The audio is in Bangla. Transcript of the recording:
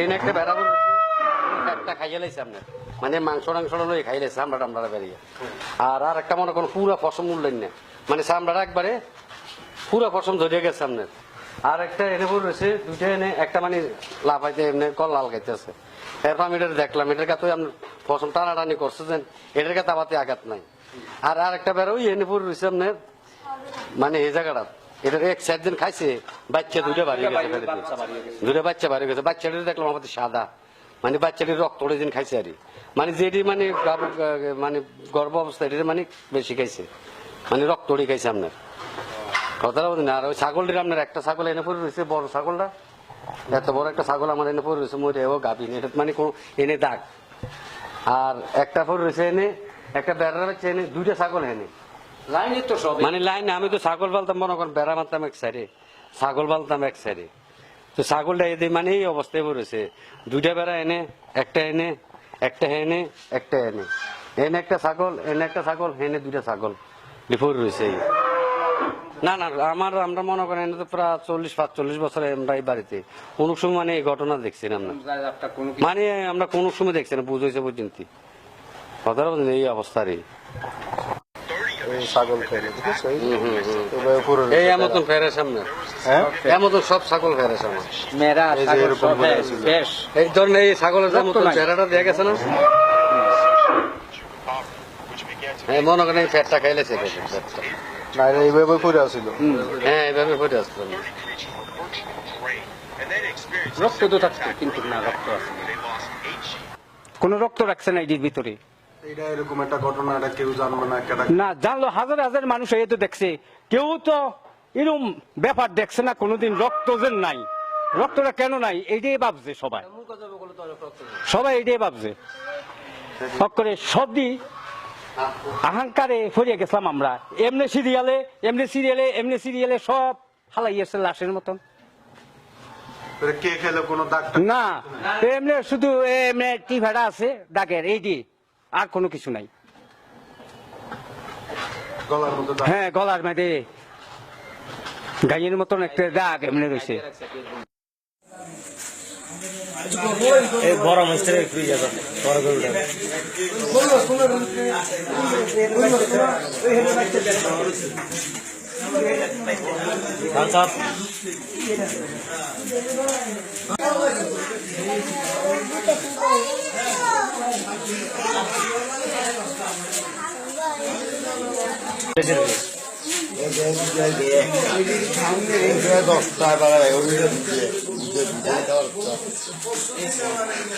এনে একটা একটা মানে মাংস টাংস লই খাই লাইছে আমরা আমরা বেরিয়ে। আর আর একটা মনে করুন পুরা ফসম উঠলেন না। মানে চামড়াটা একবারে পুরা ফসম ধরে গেছে আপনার। আর একটা এনে পর রয়েছে দুইটা এনে একটা মানে লাফাইতে এমনি কল লাল খাইতেছে। এরপর আমি এটা দেখলাম, এটার কাছে আপনার ফসম টানাটানি করছে যেন, এটার কাছে আবাতে আঘাত নাই। আর আর একটা বেরোই এনে পর রয়েছে আপনার মানে এই এটা এক চার দিন খাইছে বাচ্চা দুটো গেছে দুটো বাচ্চা বাড়ি গেছে। বাচ্চাটা দেখলাম আমাদের সাদা। মানে বাচ্চাটির রক্ত দিন খাইছে আর মানে যেটি মানে মানে গর্ভ অবস্থা এটি মানে বেশি খাইছে। মানে রক্ত ওড়ি খাইছে আপনার। কথাটা বলছেন আর ওই ছাগলটির আপনার একটা ছাগল এনে পড়ে রয়েছে বড় ছাগলটা। এত বড় একটা ছাগল আমার এনে পড়ে রয়েছে মরে ও গাভিন এটা মানে কোনো এনে দাগ। আর একটা পড়ে রয়েছে এনে একটা বেড়ার বাচ্চা এনে দুইটা ছাগল এনে। লাইনের তো সব মানে লাইন আমি তো ছাগল পালতাম মনে করেন বেড়া মারতাম এক সাইডে ছাগল পালতাম এক সাইডে। তো ছাগলটা এদের মানে এই অবস্থায় পড়েছে। দুইটা বেড়া এনে একটা এনে একটা এনে একটা এনে। এনে একটা ছাগল এনে একটা ছাগল এনে দুইটা ছাগল বিফোর রয়েছে না না আমার আমরা মনে করেন এনে তো প্রায় চল্লিশ পাঁচচল্লিশ বছর আমরা এই বাড়িতে। কোনো সময় মানে এই ঘটনা দেখছি না মানে আমরা কোনো সময় দেখছি না বুঝেছে পর্যন্ত কথাটা এই অবস্থারই। এই ছাগল ফেলে বুঝেছ? এই হুম হুম হুম। এভাবে পুরো এই এমতন ফেরে সামনে? হ্যাঁ? এমতন সব ছাগল ফেরে সামনে। মেরা এই যে ছাগল এরকম সব বলে বেশ, ছিল। বেশ। এই ধরনের এই ছাগলের যে রক্ত মতন নাই। চেহারাটা দেখা গেছে না? হ্যাঁ মনে করেন এই ফ্যাটটা খাইলে সে ফ্যাটটা। না এইভাবে পড়ে আসছিল হ্যাঁ এইভাবে আসতাম রক্ত তো থাকতো কিন্তু না রক্ত আছে। কোন রক্ত রাখছে না এটির ভিতরে। না জানলো হাজার হাজার মানুষ এই তো দেখছে। কেউ তো এরকম ব্যাপার দেখছে না কোনোদিন রক্ত যে নাই। রক্তটা কেন নাই? এইটাই ভাবছে সবাই। সবাই এইটাই ভাবছে। করে সবই আহাঙ্কারে ফরিয়ে গেছিলাম আমরা। এমনি সিরিয়ালে এমনি সিরিয়ালে এমনি সিরিয়ালে সব হালাইয়াছে লাশের মতন। কে না এমনি শুধু এমনি টি ভাড়া আছে ডাকের এই দিয়ে। আর কোনো কিছু নাই। হ্যাঁ গলার মধ্যে। গাইয়ের মতন একটা দাগ এমনি রয়েছে। এই বড় সাহেব, বেশি